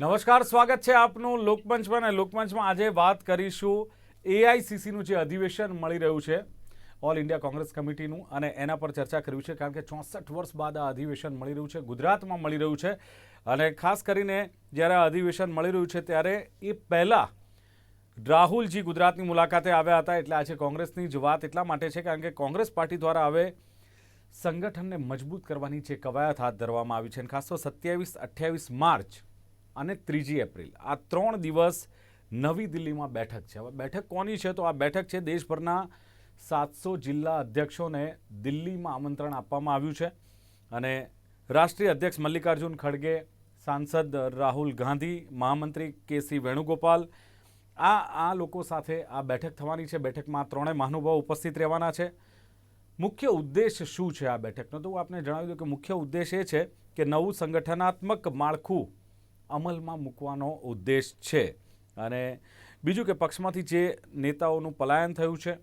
નમસ્કાર, સ્વાગત છે આપનું લોકમંચમાં અને લોકમંચમાં આજે વાત કરીશું એઆઈસીસીનું જે અધિવેશન મળી રહ્યું છે ઓલ ઇન્ડિયા કોંગ્રેસ કમિટીનું અને એના પર ચર્ચા કર્યું છે, કારણ કે ચોસઠ વર્ષ બાદ આ અધિવેશન મળી રહ્યું છે, ગુજરાતમાં મળી રહ્યું છે, અને ખાસ કરીને જ્યારે આ અધિવેશન મળી રહ્યું છે, ત્યારે એ પહેલાં રાહુલજી ગુજરાતની મુલાકાતે આવ્યા હતા, એટલે આજે કોંગ્રેસની જ વાત એટલા માટે છે, કારણ કે કોંગ્રેસ પાર્ટી દ્વારા હવે સંગઠનને મજબૂત કરવાની જે કવાયત હાથ ધરવામાં આવી છે, અને ખાસ તો સત્યાવીસ અઠ્યાવીસ માર્ચ અને ત્રીજી એપ્રિલ. આ ત્રણ દિવસ નવી દિલ્હીમાં બેઠક છે. હવે બેઠક કોની છે? તો આ બેઠક છે દેશભરના સાતસો જિલ્લા અધ્યક્ષોને દિલ્હીમાં આમંત્રણ આપવામાં આવ્યું છે. અને રાષ્ટ્રીય અધ્યક્ષ મલ્લિકાર્જુન ખડગે, સાંસદ રાહુલ ગાંધી, મહામંત્રી કેસી વેણુગોપાલ, આ આ લોકો સાથે આ બેઠક થવાની છે. બેઠકમાં ત્રણેય મહાનુભાવ ઉપસ્થિત રહેવાના છે. મુખ્ય ઉદ્દેશ શું છે આ બેઠકનો? તો હું આપને જણાવી દઉં કે મુખ્ય ઉદ્દેશ એ છે કે નવું સંગઠનાત્મક માળખું અમલમાં મૂકવાનો ઉદ્દેશ છે. અને બીજું કે પક્ષમાંથી જે નેતાઓનું પલાયન થયું છે,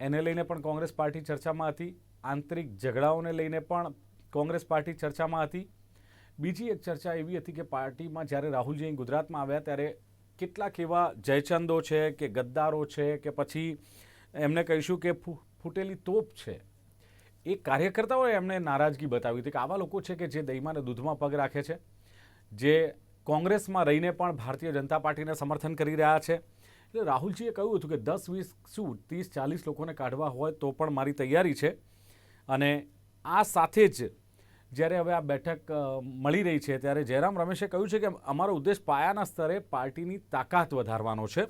એને લઈને પણ કોંગ્રેસ પાર્ટી ચર્ચામાં હતી. આંતરિક ઝઘડાઓને લઈને પણ કોંગ્રેસ પાર્ટી ચર્ચામાં હતી. બીજી એક ચર્ચા એવી હતી કે પાર્ટીમાં જ્યારે રાહુલજી ગુજરાતમાં આવ્યા ત્યારે કેટલાક એવા જયચંદો છે કે ગદ્દારો છે કે પછી એમને કહીશું કે ફૂટેલી તોપ છે. એ કાર્યકર્તાઓએ એમને નારાજગી બતાવી હતી કે આવા લોકો છે કે જે દહીંમાં દૂધમાં પગ રાખે છે. જે કોંગ્રેસમાં રહીને પણ ભારતીય જનતા પાર્ટીને સમર્થન કરી રહ્યા છે. એટલે રાહુલજીએ કહ્યું હતું કે દસ, વીસ શું, ત્રીસ, ચાલીસ લોકોને કાઢવા હોય તો પણ મારી તૈયારી છે. અને આ સાથે જ જ્યારે હવે આ બેઠક મળી રહી છે ત્યારે જયરામ રમેશે કહ્યું છે કે અમારો ઉદ્દેશ પાયાના સ્તરે પાર્ટીની તાકાત વધારવાનો છે.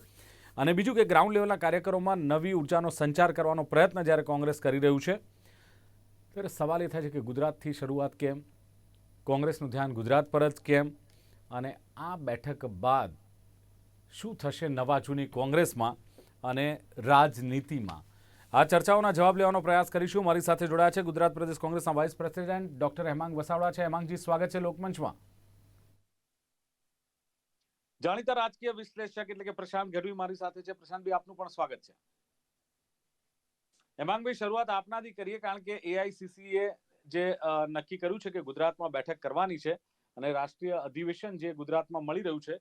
અને બીજું કે ગ્રાઉન્ડ લેવલના કાર્યક્રમોમાં નવી ઉર્જાનો સંચાર કરવાનો પ્રયત્ન જ્યારે કોંગ્રેસ કરી રહ્યું છે. ત્યારે સવાલ એ થાય છે કે ગુજરાતથી શરૂઆત કેમ? કોંગ્રેસનું ધ્યાન ગુજરાત પર જ કેમ? અને આ બેઠક બાદ શું થશે નવા જૂની કોંગ્રેસમાં અને રાજનીતિમાં? આ ચર્ચાઓના જવાબ લેવાનો પ્રયાસ કરીશું. મારી સાથે જોડાયા છે ગુજરાત પ્રદેશ કોંગ્રેસના vice president doctor Hemang Vasavada છે. હેમાંગજી, સ્વાગત છે લોકમંચમાં. જાણીતા રાજકીય વિશ્લેષક એટલે કે પ્રશાંત ગઢવી મારી સાથે છે. પ્રશાંતભાઈ, આપનું પણ સ્વાગત છે. હેમાંગભાઈ, શરૂઆત આપનાથી કરીએ કારણ કે એઆઈસીસી એ જે નક્કી કર્યું છે કે ગુજરાતમાં બેઠક કરવાની છે અને રાષ્ટ્રીય અધિવેશન જે ગુજરાતમાં મળી રહ્યું છે.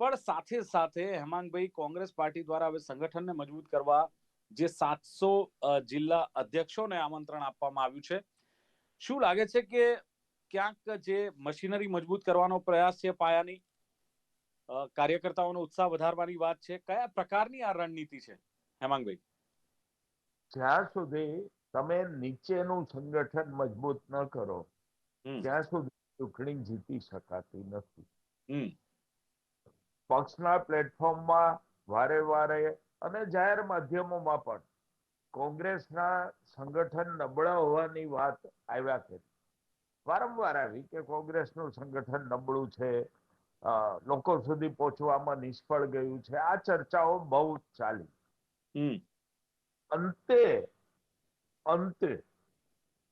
પણ સાથે સાથે હેમાંગભાઈ કોંગ્રેસ પાર્ટી દ્વારા હવે સંગઠનને મજબૂત કરવા જે સાતસો જિલ્લા અધ્યક્ષોને આમંત્રણ આપવામાં આવ્યું છે. શું લાગે છે કે ક્યાંક જે મશીનરી મજબૂત કરવાનો પ્રયાસ છે પાયાની કાર્યકર્તાઓનો ઉત્સાહ વધારવાની વાત છે, કયા પ્રકારની આ રણનીતિ છે? હેમાંગભાઈ. જ્યાં સુધી તમે નીચેનું સંગઠન મજબૂત ન કરો ત્યાં સુધી ચૂંટણી જીતી શકાતી નથી. પક્ષના પ્લેટફોર્મમાં વારે વારે અને જાહેર માધ્યમોમાં પણ કોંગ્રેસના સંગઠન નબળા હોવાની વાત આવ્યા કરી વારંવાર આવી કે કોંગ્રેસનું સંગઠન નબળું છે લોકો સુધી પહોંચવામાં નિષ્ફળ ગયું છે. આ ચર્ચાઓ બહુ ચાલી. અંતે અંતે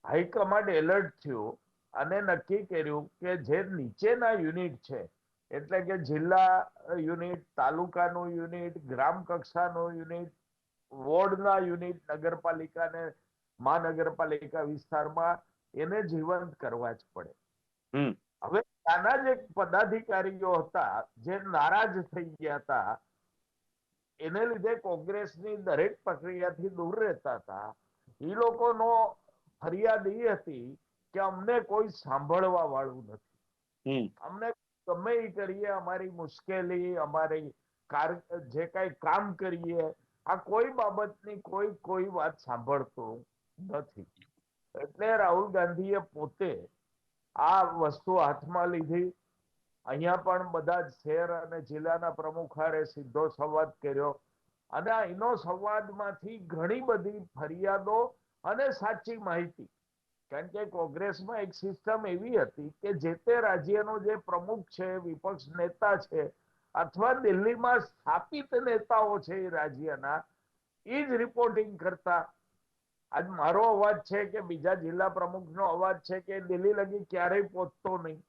હાઈકમાન્ડ એલર્ટ થયું અને નક્કી કર્યું કે જે નીચેના યુનિટ છે એટલે કે જિલ્લા યુનિટ તાલુકાનું યુનિટ ગ્રામ કક્ષાનું યુનિટ વોર્ડના યુનિટ નગરપાલિકાને મહાનગરપાલિકા વિસ્તારમાં એને જીવંત કરવા જ પડે હમ. હવે ત્યાંના જે પદાધિકારીઓ હતા જે નારાજ થઈ ગયા હતા એને લીધે કોંગ્રેસની દરેક પ્રક્રિયાથી દૂર રહેતા હતા એ લોકોનો ફરિયાદ એ હતી કે અમને કોઈ સાંભળવા વાળું નથી. અમને ગમે એ કરીએ અમારી મુશ્કેલી અમારી જે કઈ કામ કરીએ આ કોઈ બાબતની કોઈ કોઈ વાત સાંભળતું નથી. એટલે રાહુલ ગાંધીએ પોતે આ વસ્તુ હાથમાં લીધી. અહીંયા પણ બધા જ શહેર અને જિલ્લાના પ્રમુખ હારે સીધો સંવાદ કર્યો. અને એનો સંવાદમાંથી ઘણી બધી ફરિયાદો અને સાચી માહિતી. કારણ કે કોંગ્રેસમાં એક સિસ્ટમ એવી હતી કે જે તે રાજ્યનો જે પ્રમુખ છે વિપક્ષ નેતા છે અથવા દિલ્હીમાં સ્થાપિત નેતાઓ છે એ રાજ્યના એ જ રિપોર્ટિંગ કરતા. આજ મારો અવાજ છે કે બીજા જિલ્લા પ્રમુખનો અવાજ છે કે દિલ્હી લગી ક્યારેય પહોંચતો નહીં.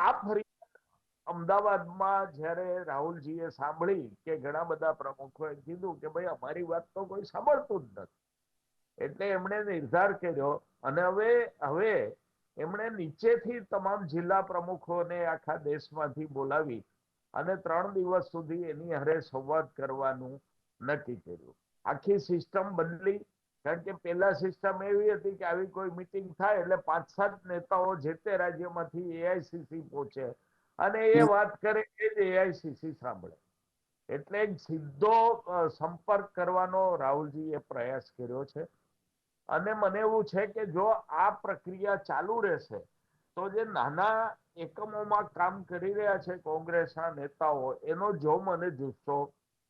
આ ફરી અમદાવાદમાં જ્યારે રાહુલજીએ સાંભળી કે ઘણા બધા પ્રમુખોએ કીધું કે ભાઈ અમારી વાત તો કોઈ સાંભળતું જ નથી. એટલે એમણે નિર્ધાર કર્યો અને હવે હવે એમણે નીચેથી તમામ જિલ્લા પ્રમુખોને આખા દેશમાંથી બોલાવી અને ત્રણ દિવસ સુધી એની હારે સંવાદ કરવાનું નક્કી કર્યું. આખી સિસ્ટમ બદલી કારણ કે પેલા સિસ્ટમ એવી હતી કે આવી કોઈ મિટિંગ થાય એટલે પાંચ સાત નેતાઓ જે તે રાજ્યમાંથી એઆઈસીસી પહોંચે અને એ વાત કરે એ જ એઆઈસીસી સાંભળે. એટલે સીધો સંપર્ક કરવાનો રાહુલજીએ પ્રયાસ કર્યો છે. અને મને એવું છે કે જો આ પ્રક્રિયા ચાલુ રહેશે તો જે નાના એકમોમાં કામ કરી રહ્યા છે કોંગ્રેસના નેતાઓ એનો જો મને જુસ્સો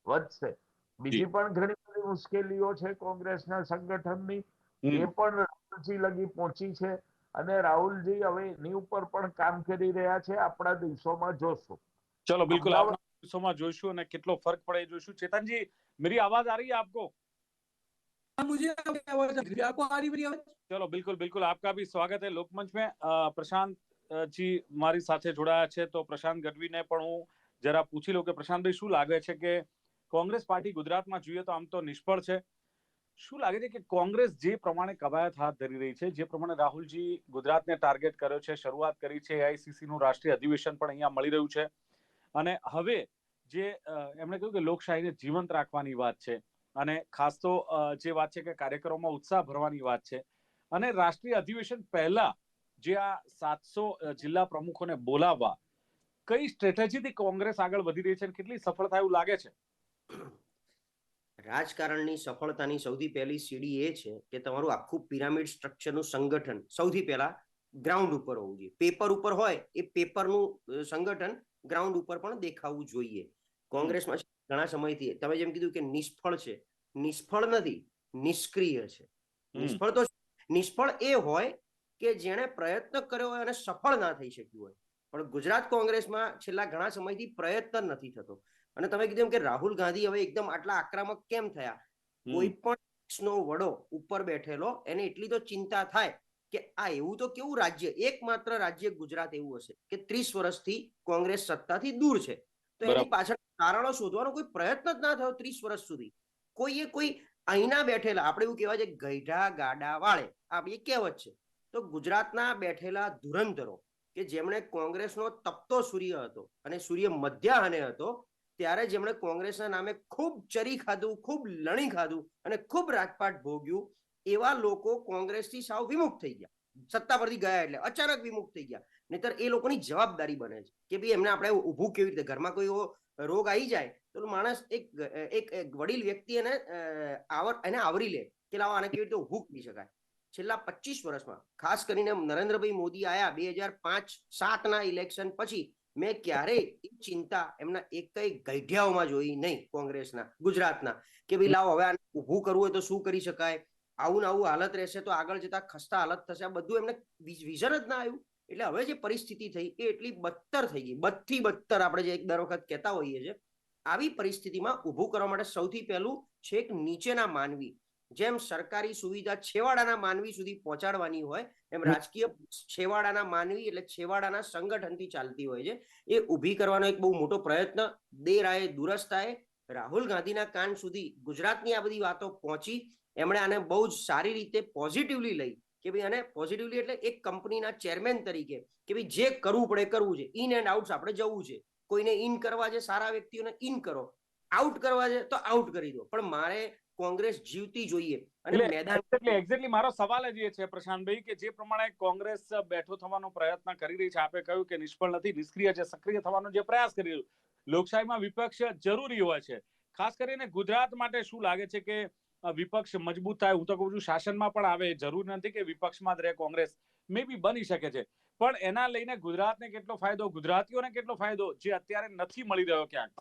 વધશે. બીજી પણ ઘણી બધી મુશ્કેલીઓ છે કોંગ્રેસના સંગઠનની. એ પણ રાહુલજી લગી પહોંચી છે અને રાહુલજી હવે એની ઉપર પણ કામ કરી રહ્યા છે. આપણા દિવસોમાં જોશું. ચલો બિલકુલ. આપણા દિવસોમાં જોઈશું અને કેટલો ફરક પડે જોઈશું. ચેતનજી મેરી આવાજ આ રહી આપકો? मुझे आपकी आवाज आ रही है। आपको आ रही मेरी आवाज ચલો બિલકુલ બિલકુલ આપકા ભી સ્વાગત है લોકમંચ में અ, પ્રશાંત અ, જી મારી સાથે જોડાયા છે તો પ્રશાંત ગઢવીને પણ હું જરા પૂછી લઉં કે પ્રશાંતભાઈ શું લાગે છે કે કોંગ્રેસ પાર્ટી ગુજરાતમાં જોઈએ તો આમ તો નિષ્ફળ છે શું લાગે છે કે કોંગ્રેસ જે પ્રમાણે કવાયત હાથ ધરી રહી છે જે પ્રમાણે રાહુલજી ગુજરાતને ટાર્ગેટ કર્યો છે શરૂઆત કરી છે એઆઈસીસી નું રાષ્ટ્રીય અધિવેશન પણ અહીંયા મળી રહ્યું છે અને હવે જે અ, એમણે કહ્યું કે લોકશાહીને જીવંત રાખવાની વાત છે અને ખાસ તો જે વાત છે કે કાર્યક્રમોમાં ઉત્સાહ ભરવાની વાત છે. અને રાષ્ટ્રીય અધિવેશન પહેલા જે આ સાતસો જિલ્લા પ્રમુખોને બોલાવવા, કઈ સ્ટ્રેટેજીથી કોંગ્રેસ આગળ વધી રહી છે અને કેટલી સફળ થાય એવું લાગે છે? રાજકારણની સફળતાની સૌથી પહેલી સીડી એ છે કે તમારું આખું પિરામિડ સ્ટ્રક્ચરનું સંગઠન સૌથી પહેલા ગ્રાઉન્ડ ઉપર હોવું જોઈએ. પેપર ઉપર હોય એ પેપરનું સંગઠન ગ્રાઉન્ડ ઉપર પણ દેખાવું જોઈએ. કોંગ્રેસમાં ઘણા સમયથી. તમે જેમ કીધું કે નિષ્ફળ છે. નિષ્ફળ નથી નિષ્ક્રિય છે. નિષ્ફળ તો નિષ્ફળ એ હોય કે જેણે પ્રયત્ન કર્યો હોય અને સફળ ના થઈ શક્યું હોય. પણ ગુજરાત કોંગ્રેસમાં છેલ્લા ઘણા સમયથી પ્રયત્ન નથી થતો. અને તમે કીધું કે રાહુલ ગાંધી હવે એકદમ આટલા આક્રમક કેમ થયા? કોઈ પણ વડો ઉપર બેઠેલો એને એટલી તો ચિંતા થાય કે આ એવું તો કેવું રાજ્ય? એકમાત્ર રાજ્ય ગુજરાત એવું હશે કે ત્રીસ વર્ષથી કોંગ્રેસ સત્તાથી દૂર છે. તો એની પાછળ કારણો શોધવાનો કોઈ પ્રયત્ન જ ના થયો ત્રીસ વર્ષ સુધી. કોઈએ કોઈ અહીંના બેઠેલા, આપણે એવું કહેવાય છે ગઈઢા ગાડા વાળે આપણી કહેવત છે. તો ગુજરાતના બેઠેલા ધુરંધરો, કે જેમણે કોંગ્રેસનો તપતો સૂર્ય હતો અને સૂર્ય મધ્યાહને હતો, ત્યારે જેમણે કોંગ્રેસના નામે ખૂબ ચરી ખાધું, ખૂબ લણી ખાધું અને ખૂબ રાજપાટ ભોગ્યું, એવા લોકો કોંગ્રેસથી સાવ વિમુખ થઈ ગયા. સત્તા પરથી ગયા એટલે અચાનક વિમુખ થઈ ગયા. નહીતર એ લોકોની જવાબદારી બને છે. કે ભાઈ એમને આપણે ઊભું કેવી રીતે, ઘરમાં કોઈ એવો રોગ આવી જાય તો માણસ એક એક વડીલ વ્યક્તિ એને આવર, એને આવરી લે કે લાવો આને કેવી રીતે હુક કરી શકાય. છેલ્લા પચીસ વર્ષમાં, ખાસ કરીને નરેન્દ્રભાઈ મોદી આયા બે હજાર પાંચ સાતના ઇલેક્શન પછી, મેં ક્યારેય એ ચિંતા એમના એક કઈ ગઈઢિયાઓમાં જોઈ નહીં કોંગ્રેસના, ગુજરાતના, કે ભાઈ લાવો હવે આને ઊભું કરવું હોય તો શું કરી શકાય? આવું ને આવું હાલત રહેશે તો આગળ જતા ખસ્તા હાલત થશે. આ બધું એમને વિઝન જ ના આવ્યું. એટલે હવે જે પરિસ્થિતિ થઈ એ એટલી બદતર થઈ ગઈ. બદથી બદતર આપણે જે એક દર વખત કહેતા હોઈએ છીએ આવી પરિસ્થિતિમાં ઊભું કરવા માટે સૌથી પહેલું છેક નીચેના માનવી. જેમ સરકારી સુવિધા છેવાડાના માનવી સુધી પહોંચાડવાની હોય એમ રાજકીય છેવાડાના માનવી એટલે છેવાડાના સંગઠનથી ચાલતી હોય છે એ ઊભી કરવાનો એક બહુ મોટો પ્રયત્ન દેરાએ દુરસ્તાએ રાહુલ ગાંધીના કાન સુધી ગુજરાતની આ બધી વાતો પહોંચી એમણે આને બહુ જ સારી રીતે પોઝિટિવલી લઈ. કે ભાઈ અને પોઝિટિવલી એટલે એક કંપનીના ચેરમેન તરીકે કે ભાઈ જે કરવું પડે કરવું છે. ઇન એન્ડ આઉટ આપણે જવું છે. કોઈને ઇન કરવા છે સારા વ્યક્તિઓને ઇન કરો. આઉટ કરવા છે તો આઉટ કરી દો. પણ મારે કોંગ્રેસ જીવતી જોઈએ. અને મેદાન એક્ઝેક્ટલી એક્ઝેક્ટલી મારો સવાલ જ એ છે પ્રશાંતભાઈ કે જે પ્રમાણે કોંગ્રેસ બેઠો થવાનો પ્રયત્ન કરી રહી છે આપે કહ્યું કે નિષ્ફળ નથી નિષ્ક્રિય છે સક્રિય થવાનો જે પ્રયાસ કરી રહ્યું. લોકશાહીમાં વિપક્ષ જરૂરી હોય છે. ખાસ કરીને ગુજરાત માટે શું લાગે છે કે વિપક્ષ મજબૂત થાય હું તો કહું છું શાસનમાં પણ આવે જરૂર નથી કે વિપક્ષમાં જ રહે કોંગ્રેસ. મે બી બની શકે છે. પણ એના લઈને ગુજરાતને કેટલો ફાયદો ગુજરાતીઓને કેટલો ફાયદો જે અત્યારે નથી મળી રહ્યો ક્યાંક?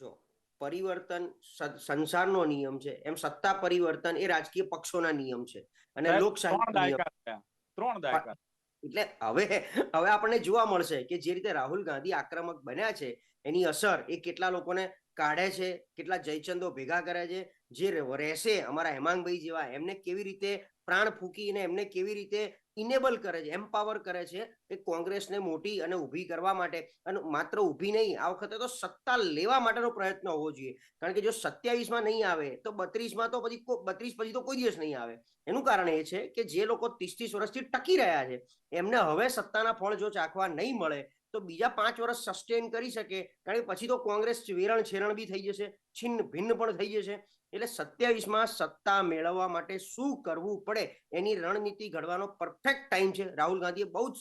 જો પરિવર્તન સંસારનો નિયમ છે. એમ સત્તા પરિવર્તન એ રાજકીય પક્ષોના નિયમ છે. અને લોકશાહી ત્રણ દાયકા. એટલે હવે હવે આપણને જોવા મળશે કે જે રીતે રાહુલ ગાંધી આક્રમક બન્યા છે એની અસર એ કેટલા લોકોને કાઢે છે કેટલા જયચંદો ભેગા કરે છે જે રહે- રહેશે અમારા હેમાંગભાઈ જેવા, એમને કેવી રીતે પ્રાણ ફૂકીને એમને કેવી રીતે ઇનેબલ કરે છે એમ્પાવર કરે છે એ કોંગ્રેસને મોટી અને ઊભી કરવા માટે. અને માત્ર ઊભી નહીં, આ વખતે તો સત્તા લેવા માટેનો પ્રયત્ન હોવો જોઈએ. કારણ કે જો સત્યાવીસમાં નહીં આવે, તો બત્રીસમાં તો પછી બત્રીસ પછી તો કોઈ દિવસ નહીં આવે. એનું કારણ એ છે કે જે લોકો ત્રીસ ત્રીસ વર્ષથી ટકી રહ્યા છે, એમને હવે સત્તાના ફળ જો ચાખવા નહીં મળે તો બીજા પાંચ વર્ષ સસ્ટેન કરી શકે. કારણ કે પછી તો કોંગ્રેસ વેરણ છેરણ બી થઈ જશે, છિન્ન ભિન્ન પણ થઈ જશે. એટલે સત્યાવીસમાં સત્તા મેળવવા માટે શું કરવું પડે? એની રણનીતિ ઘડવાનો પરફેક્ટ ટાઈમ છે. રાહુલ ગાંધીએ બહુ જ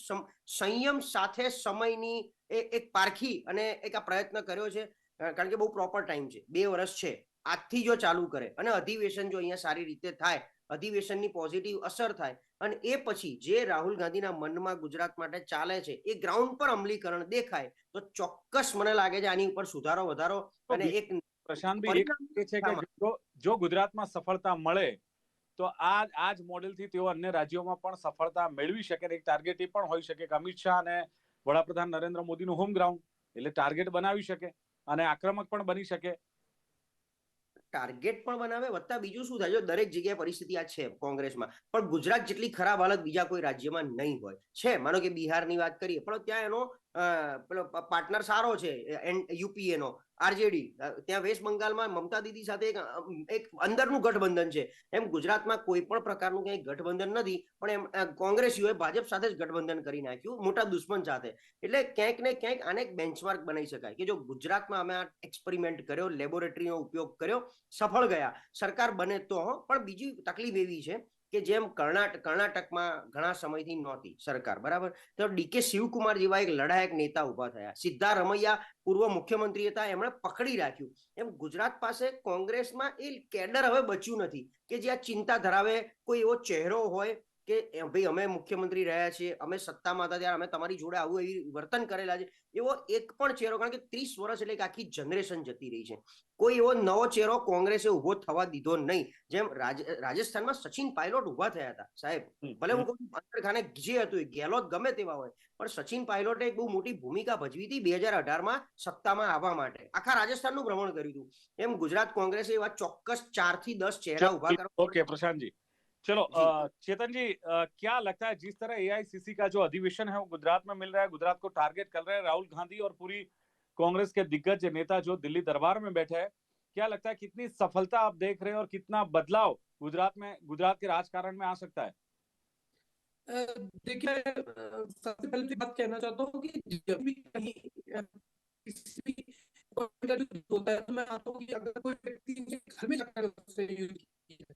સંયમ સાથે સમયની એક પારખી અને એક આ પ્રયત્ન કર્યો છે. કારણ કે બહુ પ્રોપર ટાઈમ છે. બે વર્ષ છે. આજથી જો ચાલુ કરે અને અધિવેશન જો અહીંયા સારી રીતે થાય અધિવેશનની પોઝિટિવ અસર થાય અને એ પછી જે રાહુલ ગાંધીના મનમાં ગુજરાત માટે ચાલે છે એ ગ્રાઉન્ડ પર અમલીકરણ દેખાય તો ચોક્કસ મને લાગે છે આની ઉપર સુધારો વધારો અને એક પ્રશાંતભાઈ છે કે જો ગુજરાતમાં સફળતા મળે તો આ આ જ મોડેલથી તેઓ અન્ય રાજ્યોમાં પણ સફળતા મેળવી શકે એક ટાર્ગેટ એ પણ હોઈ શકે કે અમિત શાહ અને વડાપ્રધાન નરેન્દ્ર મોદીનું હોમ ગ્રાઉન્ડ એટલે ટાર્ગેટ બનાવી શકે અને આક્રમક પણ બની શકે. ટાર્ગેટ પણ બનાવે, વત્તા બીજું શું થાય? જો દરેક જગ્યાએ પરિસ્થિતિ આ છે કોંગ્રેસમાં, પણ ગુજરાત જેટલી ખરાબ હાલત બીજા કોઈ રાજ્યમાં નહીં હોય. છે, માનો કે બિહારની વાત કરીએ, પણ ત્યાં એનો પેલો પાર્ટનર સારો છે યુપીએ નો. આરજેડી, ત્યાં વેસ્ટ બંગાળમાં મમતા દીદી સાથે એક એક અંદરનું ગઠબંધન છે. એમ ગુજરાતમાં કોઈ પણ પ્રકારનું ક્યાંય ગઠબંધન નથી, પણ એમ કોંગ્રેસીઓએ ભાજપ સાથે જ ગઠબંધન કરી નાખ્યું, મોટા દુશ્મન સાથે. એટલે ક્યાંક ને ક્યાંક આને એક બેન્ચમાર્ક બનાવી શકાય કે જો ગુજરાતમાં અમે આ એક્સપેરિમેન્ટ કર્યો લેબોરેટરીનો ઉપયોગ કર્યો, સફળ ગયા. સરકાર બને તો પણ બીજી તકલીફ એવી છે કે જેમ કર્ણાટક કર્ણાટકમાં ઘણા સમયથી નહોતી સરકાર, બરાબર? તો ડીકે શિવકુમાર જેવા એક લડાયક નેતા ઊભા થયા. સિદ્ધારમૈયા પૂર્વ મુખ્યમંત્રી હતા, એમણે પકડી રાખ્યું. એમ ગુજરાત પાસે કોંગ્રેસમાં એ કેડર હવે બચ્યું નથી કે જે આ ચિંતા ધરાવે કોઈ એવો ચહેરો હોય કે ભાઈ અમે મુખ્યમંત્રી રહ્યા છીએ અમે સત્તામાં હતા ત્યારે અમે તમારી જોડે આવું એવી વર્તન કરેલા છે. એવો એક પણ ચહેરો કારણ કે ત્રીસ વર્ષ એટલે આખી જનરેશન જતી રહી છે. કોઈ એવો નવો ચહેરો કોંગ્રેસે ઊભો થવા દીધો નહીં. જેમ રાજસ્થાનમાં સચિન પાયલોટ ઊભા થયા હતા. સાહેબ ભલે હું કહું અંતરખાને જે હતું ગેલોત ગમે તેવા હોય પણ સચિન પાયલોટે એક બહુ મોટી ભૂમિકા ભજવી હતી બે હજાર અઢારમાં સત્તામાં આવવા માટે. આખા રાજસ્થાનનું ભ્રમણ કર્યું હતું. એમ ગુજરાત કોંગ્રેસે એવા ચોક્કસ ચારથી દસ ચહેરા ઊભા કરવા ઓકે પ્રશાંતજી. चलो चेतन जी क्या लगता है जिस तरह एआईसीसी का जो अधिवेशन है वो गुजरात में मिल रहा है गुजरात को टारगेट कर रहे हैं राहुल गांधी और पूरी कांग्रेस के दिग्गज नेता जो दिल्ली दरबार में बैठे हैं क्या लगता है कितनी सफलता आप देख रहे हैं और कितना बदलाव गुजरात में गुजरात के राजकारण में आ सकता है? देखिए सबसे पहले तो बात कहना चाहता हूँ कि जब भी कहीं किसी भी होता है तो मैं मानता हूँ कि अगर कोई व्यक्ति घर में जाकर उससे युद्ध किया है,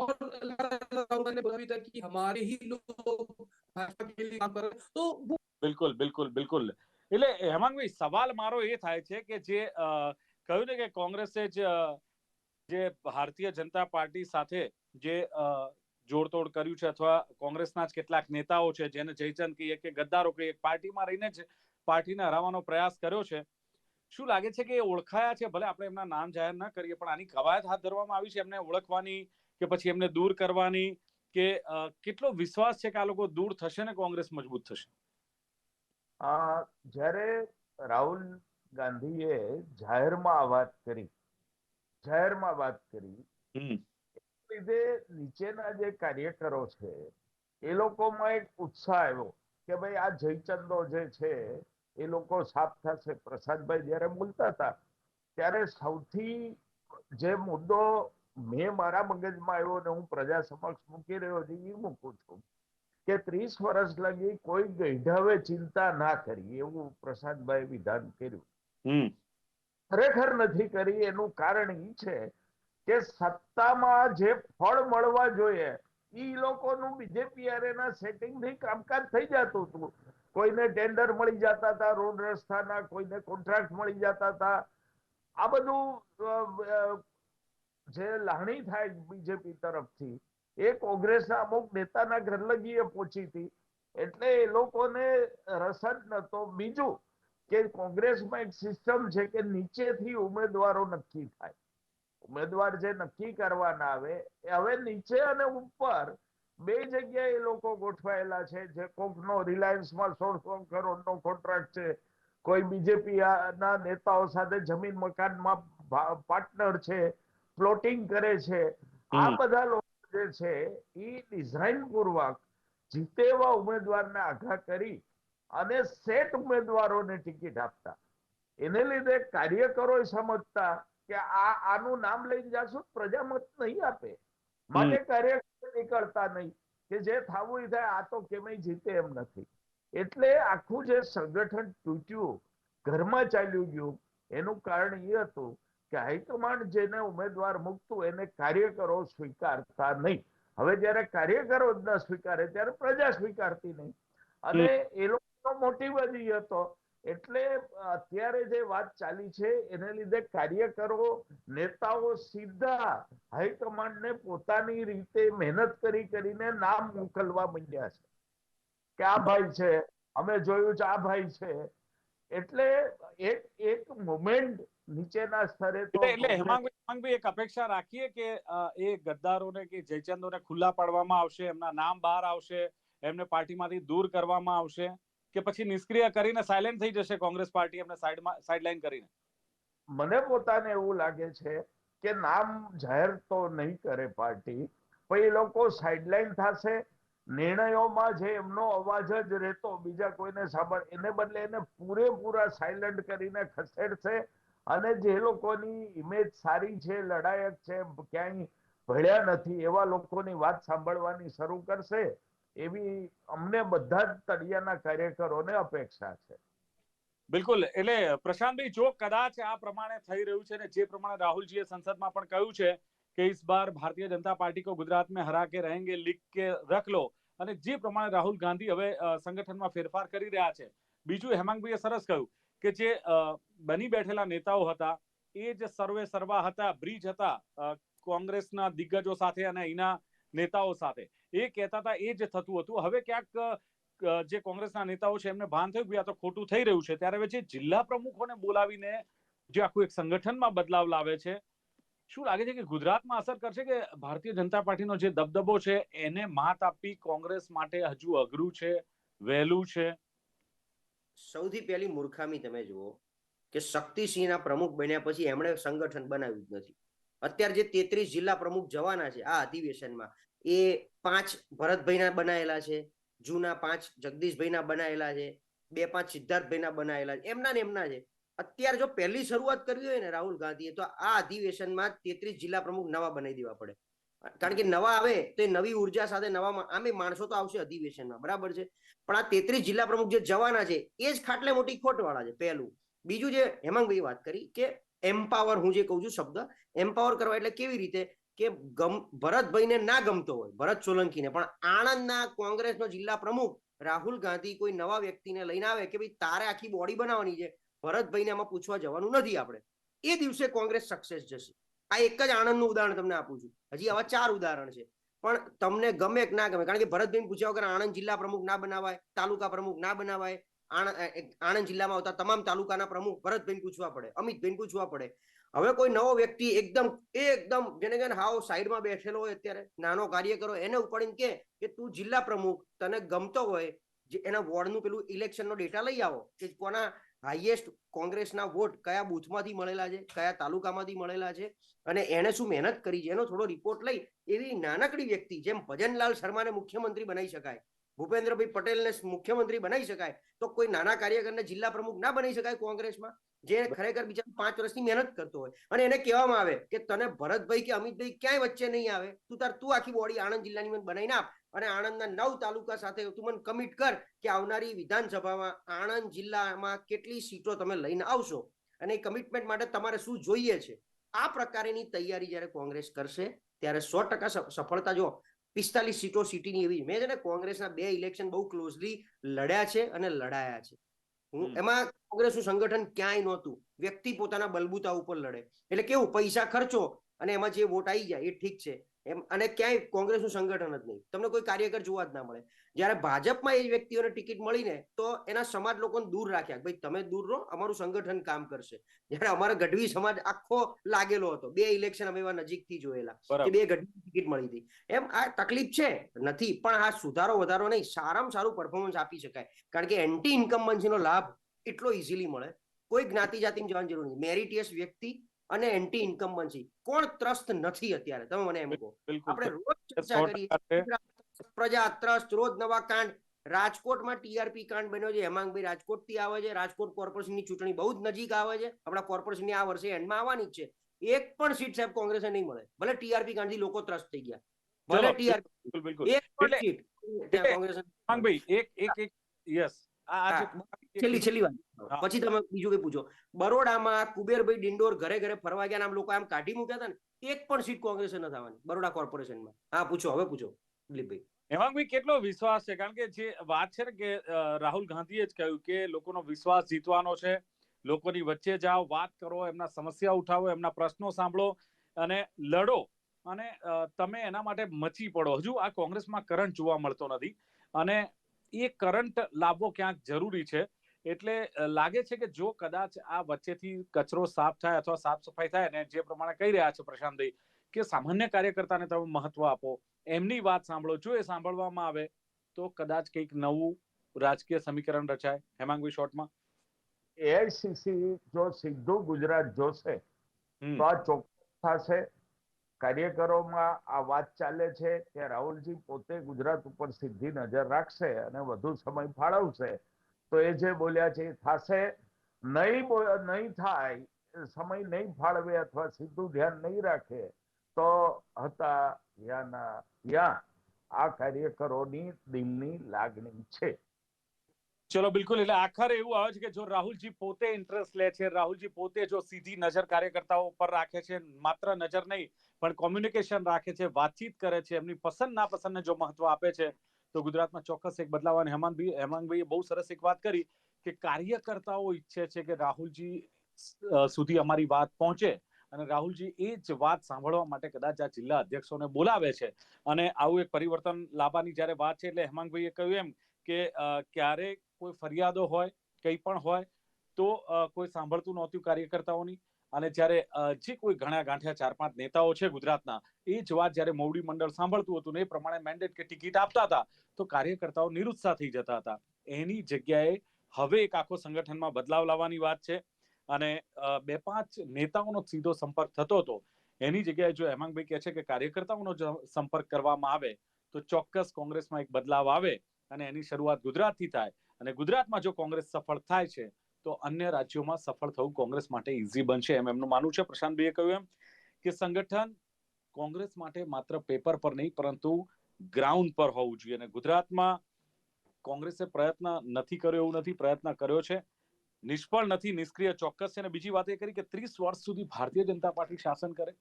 और लगातार राहुल गांधी ने बोला भी था कि हमारे ही लोग भाजपा के लिए काम कर रहे हैं तो वो બિલકુલ બિલકુલ બિલકુલ એટલે હેમાંગભાઈ સવાલ મારો એ થાય છે કે જે અ, કહ્યું ને કે કોંગ્રેસે જ અ, જે ભારતીય જનતા પાર્ટી સાથે જે અ, જોડતોડ કર્યું છે અથવા કોંગ્રેસના જ કેટલાક નેતાઓ છે જેને જયચંદ કહીએ કે ગદ્દારો કહીએ પાર્ટીમાં રહીને જ પાર્ટીને હરાવવાનો પ્રયાસ કર્યો છે શું લાગે છે કે એ ઓળખાયા છે ભલે આપણે એમના નામ જાહેર ન કરીએ પણ આની કવાયત હાથ ધરવામાં આવી છે એમને ઓળખવાની કે પછી એમને દૂર કરવાની કે કેટલો વિશ્વાસ છે કે આ લોકો દૂર થશે ને કોંગ્રેસ મજબૂત થશે? જ્યારે રાહુલ ગાંધીએ જાહેરમાં આ વાત કરી જાહેરમાં વાત કરી લીધે નીચેના જે કાર્યકરો છે એ લોકોમાં એક ઉત્સાહ આવ્યો કે ભાઈ આ જયચંદો જે છે એ લોકો સાફ થશે. પ્રસાદભાઈ જયારે બોલતા હતા ત્યારે સૌથી જે મુદ્દો મેં મારા મગજમાં આવ્યો ને હું પ્રજા સમક્ષ મૂકી રહ્યો છું એ મૂકું છું. કે ત્રીસ વર્ષ લગી કોઈ ગઈઢાવે ચિંતા ના કરી એવું પ્રસાદભાઈ વિધાન કર્યું. ખરેખર નથી કરી એનું કારણ એ છે કે સત્તામાં જે ફળ મળવા જોઈએ ઈ લોકોનું બીજેપી હારેના સેટિંગથી કામકાજ થઈ જતું હતું. કોઈને ટેન્ડર મળી જતા હતા રોડ રસ્તાના કોઈને કોન્ટ્રાક્ટ મળી જતા હતા. આ બધું જે લાણી થાય બીજેપી તરફથી, એ કોંગ્રેસના અમુક નેતાના ઘર લગી પહોંચી હતી. એટલે એ લોકોને રસ જ નતો બીજું કે કોંગ્રેસમાં એક સિસ્ટમ છે કે નીચેથી ઉમેદવારો નક્કી થાય. ઉમેદવાર જે નક્કી કરવાના આવે હવે નીચે અને ઉપર બે જગ્યાએ એ લોકો ગોઠવાયેલા છે. જે કોકનો રિલાયન્સમાં સોળસો કરોડનો કોન્ટ્રાક્ટ છે. કોઈ બીજેપી ના નેતાઓ સાથે જમીન મકાનમાં પાર્ટનર છે. પ્લોટિંગ કરે છે. આ બધા લોકો જે છે એ ડિઝાઇન પૂર્વક જીતે એવા ઉમેદવારને આઘા કરી અને સેટ ઉમેદવારોને ટિકિટ આપતા. એને લીધે કાર્યકરો સમજતા કે આ આનું નામ લઈને જાશું પ્રજા મત નહીં આપે. માટે કાર્યકરો નીકળતા નહીં કે જે થવું એ થાય આ તો કેમય જીતે એમ નથી. એટલે આખું જે સંગઠન તૂટ્યું ઘરમાં ચાલ્યું ગયું એનું કારણ એ હતું કે હાઈકમાન્ડ જેને ઉમેદવાર મૂકતું એને કાર્યકરો સ્વીકારતા નહીં. હવે જયારે કાર્યકરો જ ન સ્વીકારે ત્યારે પ્રજા સ્વીકારતી નહીં. અને એ લોકોનો મોટી જ હતો. એટલે અત્યારે જે વાત ચાલી છે એને લીધે કાર્યકરો નેતાઓ સીધા હાઈકમાન્ડને પોતાની રીતે મહેનત કરી કરીને નામ મોકલવા માંડ્યા છે. કે આ ભાઈ છે અમે જોયું છે આ ભાઈ છે. એટલે એક એક મુમેન્ટ નીચેના સ્તરે એટલે હેમાંગભાઈ હેમાંગભાઈ એક અપેક્ષા રાખીએ કે એ ગદ્દારોને કે જયચંદોને ખુલ્લા પાડવામાં આવશે એમના નામ બહાર આવશે એમને પાર્ટીમાંથી દૂર કરવામાં આવશે કે પછી નિષ્ક્રિય કરીને સાયલેન્ટ થઈ જશે કોંગ્રેસ પાર્ટી એમને સાઈડમાં સાઈડલાઈન કરીને? મને પોતાને એવું લાગે છે કે નામ જાહેર તો નહીં કરે પાર્ટી પણ એ લોકો સાઈડલાઈન થશે નિર્ણયોમાં જે એમનો અવાજ જ રહેતો બીજા કોઈને સાંભળ એને બદલે એને પૂરેપૂરા સાયલન્ટ કરીને ખસેડશે અને જે લોકોની ઇમેજ સારી છે, લડાયક છે ક્યાંય ભળ્યા નથી, એવા લોકોની વાત સાંભળવાની શરૂ કરશે, એવી અમને બધા જ તળિયાના કાર્યકરોને અપેક્ષા છે. બિલકુલ. એટલે પ્રશાંતભાઈ, જો કદાચ આ પ્રમાણે થઈ રહ્યું છે ને જે પ્રમાણે રાહુલજીએ સંસદમાં પણ કહ્યું છે કે is bar Bharatiya Janata party કો ગુજરાત મેં હરા કે રહેંગે લીગ કે રખ લો. અને જે પ્રમાણે રાહુલ ગાંધી હવે સંગઠનમાં ફેરફાર કરી રહ્યા છે. બીજું હેમાંગભાઈએ સરસ કહ્યું કે જે બની બેઠેલા નેતાઓ હતા, એ જ સર્વે સર્વા હતા, બ્રિજ હતા કોંગ્રેસના દિગ્ગજો સાથે અને અહીંના નેતાઓ સાથે. એ કહેતા હતા, એ જ થતું હતું. હવે ક્યાંક જે કોંગ્રેસના નેતાઓ છે, એમને ભાન થયું કે આ તો ખોટું થઈ રહ્યું છે, ત્યારે હવે જે જિલ્લા પ્રમુખોને બોલાવીને જે આખું એક સંગઠનમાં બદલાવ લાવે છે, શું લાગે છે કે ગુજરાતમાં અસર કરશે કે ભારતીય જનતા પાર્ટીનો જે દબદબો છે, એને માત આપવી કોંગ્રેસ માટે હજુ અઘરું છે, વહેલું છે? સૌથી પહેલી મૂર્ખામી તમે જુઓ કે શક્તિસિંહના પ્રમુખ બન્યા પછી એમણે સંગઠન બનાવ્યું જ નથી. અત્યારે જે તેત્રીસ જિલ્લા પ્રમુખ જવાના છે આ અધિવેશનમાં, એ પાંચ ભરતભાઈના બનાયેલા છે, જૂના પાંચ જગદીશભાઈના બનાયેલા છે, બે પાંચ સિદ્ધાર્થભાઈના બનાયેલા છે, એમના ને એમના છે. અત્યારે જો પહેલી શરૂઆત કરવી હોય ને રાહુલ ગાંધીએ, તો આ અધિવેશનમાં તેત્રીસ જિલ્લા પ્રમુખ નવા બનાવી દેવા પડે. કારણ કે નવા આવે તો એ નવી ઊર્જા સાથે નવા આમે માણસો તો આવશે અધિવેશનમાં, બરાબર છે? પણ આ તેત્રીસ જિલ્લા પ્રમુખ જે જવાના છે, એ જ ખાટલે મોટી ખોટ વાળા છે, પહેલું. બીજું જે હેમાંગભાઈ વાત કરી કે એમ્પાવર, હું જે કહું છું શબ્દ, એમ્પાવર કરવા એટલે કેવી રીતે કે ગમ ભરતભાઈને ના ગમતો હોય, ભરત સોલંકીને. પણ આણંદના કોંગ્રેસનો જિલ્લા પ્રમુખ રાહુલ ગાંધી કોઈ નવા વ્યક્તિને લઈને આવે કે ભાઈ તારે આખી બોડી બનાવવાની છે, ભરતભાઈને આમાં પૂછવા જવાનું નથી આપણે. એ દિવસે કોંગ્રેસ સક્સેસ જશે. આ એક જ આણંદનું ઉદાહરણ તમને આપું છું. હજી આવા ચાર ઉદાહરણ છે. પણ તમને ગમે કે ના ગમે, કારણ કે ભરતભાઈ પૂછ્યા વગર આણંદ જિલ્લા પ્રમુખ ના બનાવાય, તાલુકા પ્રમુખ ના બનાવાય, આણંદ જિલ્લામાં આવતા તમામ તાલુકાના પ્રમુખ ભરતભાઈ પૂછવા પડે અમિતભાઈ પૂછવા પડે. હવે કોઈ નવો વ્યક્તિ એકદમ એકદમ જેને કે હાવ સાઈડમાં બેઠેલો હોય અત્યારે, નાનો કાર્યકરો એને ઉપાડીને કે કે તું જિલ્લા પ્રમુખ, તને ગમતો હોય એના વોર્ડનું પેલું ઇલેક્શનનો ડેટા લઈ આવો, કે કોના હાઈએસ્ટ કોંગ્રેસના વોટ કયા બુથમાંથી મળેલા છે, કયા તાલુકામાંથી મળેલા છે અને એને શું મહેનત કરી છે? એનો થોડો રિપોર્ટ લઈ. એવી નાનકડી વ્યક્તિ જેમ ભજનલાલ શર્માને મુખ્યમંત્રી બનાવી શકાય, ભૂપેન્દ્રભાઈ પટેલને મુખ્યમંત્રી બનાવી શકાય, તો કોઈ નાના કાર્યકરને જિલ્લા પ્રમુખ ના બનાવી શકાય કોંગ્રેસમાં? જે ખરેખર બિચારો પાંચ વર્ષની મહેનત કરતો હોય. અને એને કહેવામાં આવે કે તને ભરતભાઈ કે અમિતભાઈ ક્યાંય વચ્ચે નહીં આવે. તું તાર, તું આખી બોડી આણંદ જિલ્લાની મને બનાવીને આપ અને આણંદના નવ તાલુકા સાથે તું મને કમિટ કર કે આવનારી વિધાનસભામાં આણંદ જિલ્લામાં કેટલી સીટો તમે લઈને આવશો. અને એ કમિટમેન્ટ માટે તમારે શું જોઈએ છે? આ પ્રકારની તૈયારી જ્યારે કોંગ્રેસ કરશે, ત્યારે સો ટકા સફળતા જો પિસ્તાલીસ સીટો સિટીની એવી મેં છે ને કોંગ્રેસના બે ઇલેક્શન બહુ ક્લોઝલી લડ્યા છે અને લડાયા છે. એમાં કોંગ્રેસનું સંગઠન ક્યાંય નહોતું. વ્યક્તિ પોતાના બલબૂતા ઉપર લડે. એટલે કેવું? પૈસા ખર્ચો અને એમાં જે વોટ આવી જાય એ ઠીક છે. એમ અને ક્યાંય કોંગ્રેસનું સંગઠન જ નહીં. તમને કોઈ કાર્યકર જોવા જ ના મળે. જ્યારે ભાજપમાં એ વ્યક્તિઓને ટિકિટ મળીને તો એના સમાજ લોકોને દૂર રાખ્યા ભાઈ તમે દૂર રહો અમારું સંગઠન કામ કરશે. જ્યારે અમારો ગઢવી સમાજ આખો લાગેલો હતો. બે ઇલેક્શન અમે એવા નજીકથી જોયેલા. કે બે ગઢવી ટિકિટ મળી હતી. એમ આ તકલીફ છે? નથી. પણ આ સુધારો વધારો નહીં. સારામાં સારું પરફોર્મન્સ આપી શકાય. કારણ કે એન્ટી ઇન્કમ્બન્સીનો લાભ એટલો ઇઝીલી મળે. કોઈ જ્ઞાતિ જાતિની જવાની જરૂર નહીં મેરિટિયસ વ્યક્તિ અને એન્ટી ઇન્કમ્બન્સી કોણ ત્રસ્ત નથી અત્યારે? તમે મને એમ કહો. આપણે રોજ ચર્ચા કરીએ. પ્રજા ત્રસ્ત રોજ નવા કાંડ. રાજકોટમાં ટીઆરપી કાંડ બન્યો છે. હેમાંગભાઈ રાજકોટથી આવે છે. રાજકોટ કોર્પોરેશનની ચૂંટણી બહુ જ નજીક આવે છે. આપણા કોર્પોરેશનની આ વર્ષે એન્ડમાં આવવાની જ છે. એક પણ સીટ સાહેબ કોંગ્રેસે નહીં મળે. ભલે ટીઆરપી કાંડથી લોકો ત્રસ્ત થઈ ગયા. ભલે ટીઆરપી એક પણ સીટ કોંગ્રેસ એક એક એક યસ. છેલ્લી છેલ્લી વાત. પછી તમે બીજું કઈ પૂછો. બરોડામાં કુબેરભાઈ ડિંડોર ઘરે ઘરે ફરવા ગયા આમ લોકો આમ કાઢી મૂક્યા હતા ને એક પણ સીટ કોંગ્રેસે ન થવાની બરોડા કોર્પોરેશનમાં. હા પૂછો હવે પૂછો દિલીપભાઈ. હેમાંગભાઈ કેટલો વિશ્વાસ છે? કારણ કે જે વાત છે ને કે રાહુલ ગાંધીએ જ કહ્યું કે લોકોનો વિશ્વાસ જીતવાનો છે. લોકોની વચ્ચે જાઓ વાત કરો એમના સમસ્યા ઉઠાવો એમના પ્રશ્નો સાંભળો અને લડો. અને તમે એના માટે મચી પડો. હજુ આ કોંગ્રેસમાં કરંટ જોવા મળતો નથી. અને એ કરંટ લાવવો ક્યાંક જરૂરી છે. એટલે લાગે છે કે જો કદાચ આ વચ્ચેથી કચરો સાફ થાય અથવા સાફ સફાઈ થાય ને જે પ્રમાણે કહી રહ્યા છે પ્રશાંતભાઈ કે સામાન્ય કાર્યકર્તાને તમે મહત્વ આપો એમની વાત સાંભળો જો એ સાંભળવામાં આવે તો કદાચ કંઈક નવું રાજકીય સમીકરણ રચાય. હેમાંગભાઈ શોર્ટમાં એઆઈસીસી જો સીધું ગુજરાત જોશે. તો આ ચોક્કસ થશે. કાર્યકરોમાં આ વાત ચાલે છે કે રાહુલજી પોતે ગુજરાત ઉપર સીધી નજર રાખશે અને વધુ સમય ફાળવશે. તો એ જે બોલ્યા છે એ થશે. નહીં નહીં થાય, સમય નહીં ફાળવે અથવા સીધું ધ્યાન નહીં રાખે, તો હતા યાના, યા આ કાર્યકરોની દિલની લાગણી છે. ચલો બિલકુલ. એટલે આખરે એવું આવે છે કે જો રાહુલજી પોતે ઇન્ટરેસ્ટ લે છે રાહુલજી પોતે જો સીધી નજર કાર્યકર્તાઓ પર રાખે છે માત્ર નજર નહીં પણ કોમ્યુનિકેશન રાખે છે વાતચીત કરે છે એમની પસંદ નાપસંદને જો મહત્વ આપે છે તો ગુજરાતમાં ચોક્કસ એક બદલાવ અને હેમાંગભાઈ હેમાંગભાઈએ બહુ સરસ એક વાત કરી કે કાર્યકર્તાઓ ઈચ્છે છે કે રાહુલજી સુધી અમારી વાત પહોંચે અને રાહુલજી એ જ વાત સાંભળવા માટે કદાચ આ જિલ્લા અધ્યક્ષોને બોલાવે છે. અને આવું એક પરિવર્તન લાવવાની જ્યારે વાત છે એટલે હેમાંગભાઈએ કહ્યું એમ કે અ, ક્યારે કોઈ ફરિયાદો હોય, કંઈ પણ હોય, તો કોઈ સાંભળતું નહોતું કાર્યકર્તાઓની. અને જ્યારે જે કોઈ ઘણા ગાંઠિયા ચાર પાંચ નેતાઓ છે ગુજરાતના, એ જ વાત જ્યારે મોવડી મંડળ સાંભળતું હતું એ પ્રમાણે મેન્ડેટ કે ટિકિટ આપતા હતા, તો કાર્યકર્તાઓ નિરુત્સાહ થઈ જતા હતા. એની જગ્યાએ હવે એક આખો સંગઠનમાં બદલાવ લાવવાની વાત છે. અને બે પાંચ નેતાઓનો સીધો સંપર્ક થતો હતો. એની જગ્યાએ જો હેમાંગભાઈ કહે છે કે કાર્યકર્તાઓનો જો સંપર્ક કરવામાં આવે, તો ચોક્કસ કોંગ્રેસમાં એક બદલાવ આવે અને એની શરૂઆત ગુજરાતથી થાય. અને ગુજરાતમાં જો કોંગ્રેસ સફળ થાય છે, તો અન્ય રાજ્યોમાં સફળ થવું કોંગ્રેસ માટે ઇઝી બનશે એમ એમનું માનવું છે. પ્રશાંતભાઈએ કહ્યું એમ કે સંગઠન કોંગ્રેસ માટે માત્ર પેપર પર નહીં, પરંતુ ગ્રાઉન્ડ પર હોવું જોઈએ. અને ગુજરાતમાં કોંગ્રેસે પ્રયત્ન નથી કર્યો એવું નથી, પ્રયત્ન કર્યો છે. નિષ્ફળ નથી, નિષ્ક્રિય, ચોક્કસ છે. અને બીજી વાત એ કરી કે ત્રીસ વર્ષ સુધી ભારતીય જનતા પાર્ટી શાસન કરે.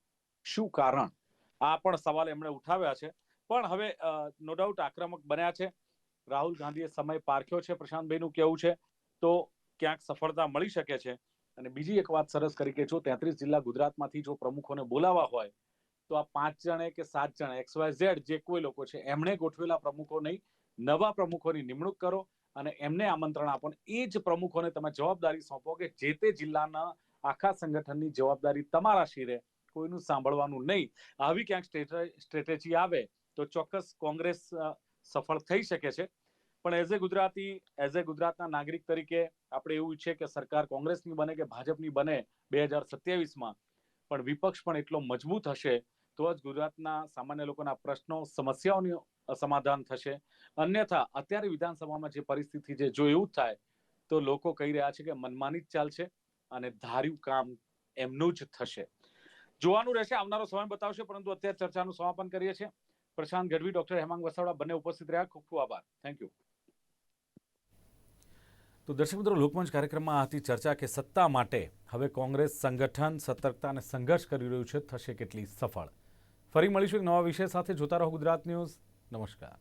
શું કારણ? આ પણ સવાલ એમણે ઉઠાવ્યા છે. પણ હવે નો ડાઉટ આક્રમક બન્યા છે. રાહુલ ગાંધીએ સમય પારખ્યો છે, પ્રશાંતભાઈનું કેવું છે? તો ક્યાંક સફળતા મળી શકે છે. અને બીજી એક વાત સરસ કરી કે જો તેત્રીસ જિલ્લા ગુજરાતમાંથી જો પ્રમુખોને બોલાવા હોય, તો આ પાંચ જણે કે સાત જણે, એક્સ વાય ઝેડ જે કોઈ લોકો છે, એમણે ગોઠવેલા પ્રમુખો નહીં, નવા પ્રમુખોની નિમણૂક કરો અને એમને આમંત્રણ આપો. એ જ પ્રમુખોને તમે જવાબદારી સોંપો કે જે તે જિલ્લાના આખા સંગઠનની જવાબદારી તમારા શિરે, કોઈનું સાંભળવાનું નહીં. આવી ક્યાંક સ્ટ્રેટેજી આવે, તો ચોક્કસ કોંગ્રેસ સફળ થઈ શકે છે. પણ as a Gujarati as a ગુજરાતના નાગરિક તરીકે આપણે એવું છે કે સરકાર કોંગ્રેસની બને કે ભાજપની બને બે હજાર સત્યાવીસમાં, પણ વિપક્ષ પણ એટલો મજબૂત હશે તો જ ગુજરાતના સામાન્ય લોકોના પ્રશ્નો, સમસ્યાઓની સમાધાન થશે. અન્યથા અત્યારે વિધાનસભામાં જે પરિસ્થિતિ છે, જો એવું થાય, તો લોકો કહી રહ્યા છે કે મનમાની જ ચાલશે અને ધાર્યું કામ એમનું જ થશે. જોવાનું રહેશે, આવનારો સમય બતાવશે, પરંતુ અત્યારે ચર્ચાનું સમાપન કરીએ છીએ. પ્રશાંત ગઢવી, ડોક્ટર હેમાંગ વસાવડા બંને ઉપસ્થિત રહ્યા. ખૂબ ખૂબ આભાર. થેન્ક યુ તો દર્શક મિત્રો, લોકમંચ કાર્યક્રમમાં હતી ચર્ચા કે સત્તા માટે હવે કોંગ્રેસ સંગઠન, સતર્કતા અને સંઘર્ષ કરી રહ્યું છે, થશે કેટલી સફળ? ફરી મળીશું એક નવા વિષય સાથે. જોતા રહો ગુજરાત ન્યૂઝ. નમસ્કાર.